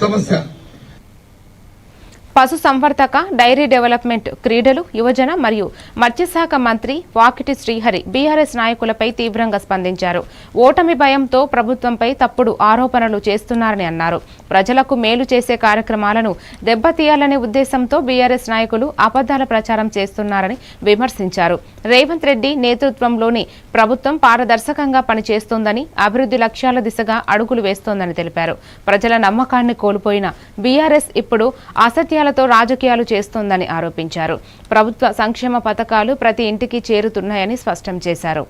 ಸಮಸ್ಯ పశు సంవర్ధక dairy development క్రీడలు యువజన మరియు మత్స్యశాఖ మంత్రి వాకిటి శ్రీహరి బీఆర్ఎస్ నాయకులపై తీవ్రంగా స్పందించారు. ఓటమి భయంతో ప్రభుత్వంపై తప్పుడు ఆరోపణలు చేస్తున్నారని అన్నారు. ప్రజలకు మేలు చేసే కార్యక్రమాలను దెబ్బతీయాలనే ఉద్దేశంతో బీఆర్ఎస్ నాయకులు అబద్దాల ప్రచారం చేస్తున్నారని విమర్శించారు. రేవంత్ రెడ్డి నేతృత్వంలోని ప్రభుత్వం పారదర్శకంగా పనిచేస్తోందని అభివృద్ధి లక్ష్యాల దిశగా అడుగులు వేస్తోందని తెలిపారు. ప్రజల నమ్మకాన్ని కోల్పోయిన బీఆర్ఎస్ ఇప్పుడు అసత్యాలతో రాజకీయాలు చేస్తోందని ఆరోపించారు. ప్రభుత్వ సంక్షేమ పథకాలు ప్రతి ఇంటికి చేరుతున్నాయని స్పష్టం చేశారు.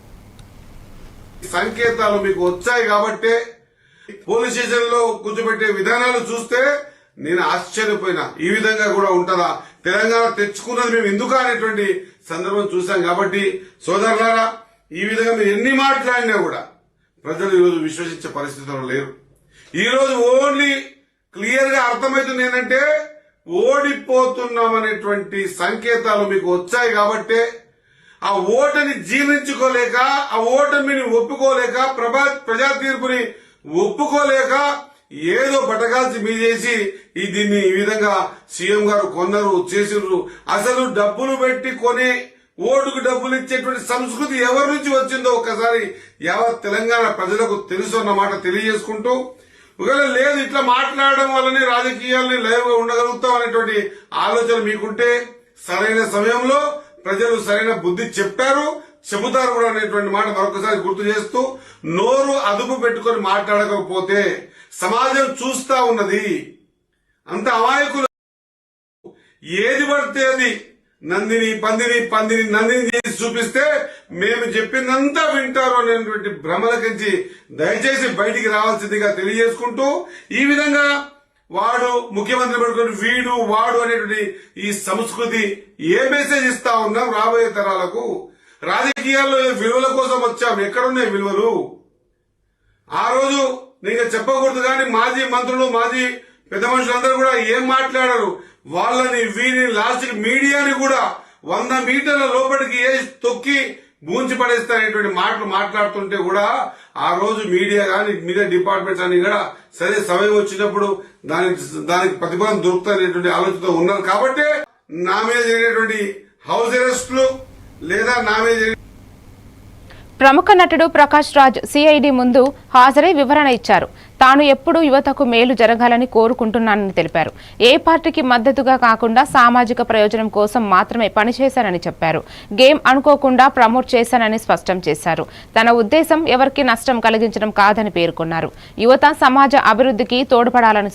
సంకేతాలు మీకు వచ్చాయి కాబట్టి పోలీస్ స్టేషన్లో కూర్చోబెట్టే విధానాలు చూస్తే నేను ఆశ్చర్యపోయినా. ఈ విధంగా కూడా ఉంటుందా? తెలంగాణ తెచ్చుకున్నది మేము ఎందుకు అనేటువంటి సందర్భం చూశాం కాబట్టి సోదరులారా ఈ విధంగా మీరు ఎన్ని మాట్లాడినా కూడా ప్రజలు ఈరోజు విశ్వసించే పరిస్థితుల్లో లేరు. ఈరోజు ఓన్లీ క్లియర్గా అర్థమవుతుంది ఏంటంటే ఓడిపోతున్నామనేటువంటి సంకేతాలు మీకు వచ్చాయి కాబట్టే ఆ ఓటని జీర్ణించుకోలేక ఆ ఓటమిని ఒప్పుకోలేక ప్రభా ప్రజా తీర్పుని ఒప్పుకోలేక ఏదో బటకాల్సి మీదేసి ఈ దీన్ని ఈ విధంగా సీఎం గారు కొన్నారు చేసినారు అసలు డబ్బులు పెట్టి కొనే ఓటుకు డబ్బులు ఇచ్చేటువంటి సంస్కృతి ఎవరి నుంచి వచ్చిందో ఒక్కసారి యావత్ తెలంగాణ ప్రజలకు తెలుసు అన్నమాట తెలియజేసుకుంటూ ఒకవేళ లేదు ఇట్లా మాట్లాడడం వల్లనే రాజకీయాల్ని లైవ్ ఉండగలుగుతాం అనేటువంటి ఆలోచన మీకుంటే సరైన సమయంలో ప్రజలు సరైన బుద్ధి చెప్పారు చెబుతారు కూడా అనేటువంటి మాట మరొకసారి గుర్తు చేస్తూ నోరు అదుపు పెట్టుకొని మాట్లాడకపోతే సమాజం చూస్తా ఉన్నది. అంత అమాయకులు. ఏది పడితే అది నందిని పందిని పందిని నందిని చేసి చూపిస్తే మేము చెప్పిందంతా వింటారు అనేటువంటి భ్రమలకించి దయచేసి బయటికి రావాల్సిందిగా తెలియజేసుకుంటూ ఈ విధంగా వాడు ముఖ్యమంత్రి పడుకొని వీడు వాడు అనేటువంటి ఈ సంస్కృతి ఏ మెసేజ్ ఇస్తా ఉన్నాం రాబోయే తరాలకు? రాజకీయాల్లో విలువల కోసం వచ్చాం? ఎక్కడున్నాయి విలువలు? ఆ రోజు నీకు చెప్పకూడదు కానీ మాజీ మంత్రులు మాజీ పెద్ద మనుషులందరూ కూడా ఏం మాట్లాడారు? వాళ్ళని వీరిని లాస్ట్ మీడియాని కూడా వంద మీటర్ల లోపలికి వేసి తొక్కి బూంచి పడేస్తారనేటువంటి మాటలు మాట్లాడుతుంటే కూడా ఆ రోజు మీడియా కానీ మీడియా డిపార్ట్మెంట్స్ అని కూడా సరే సమయం వచ్చినప్పుడు దానికి దానికి ప్రతిఫలం దొరుకుతాయనేటువంటి ఆలోచనతో ఉన్నారు. కాబట్టి నా మీద జరిగినటువంటి హౌస్ అరెస్ట్లు లేదా నా మీద జరిగిన ప్రముఖ నటుడు ప్రకాష్ రాజ్ సిఐడి ముందు హాజరై వివరణ ఇచ్చారు. తాను ఎప్పుడూ యువతకు మేలు జరగాలని కోరుకుంటున్నానని తెలిపారు. ఏ పార్టీకి మద్దతుగా కాకుండా సామాజిక ప్రయోజనం కోసం మాత్రమే పనిచేశానని చెప్పారు. గేమ్ అనుకోకుండా ప్రమోట్ చేశానని స్పష్టం చేశారు. తన ఉద్దేశం ఎవరికి నష్టం కలిగించడం కాదని పేర్కొన్నారు. యువత సమాజ అభివృద్ధికి తోడ్పడాలని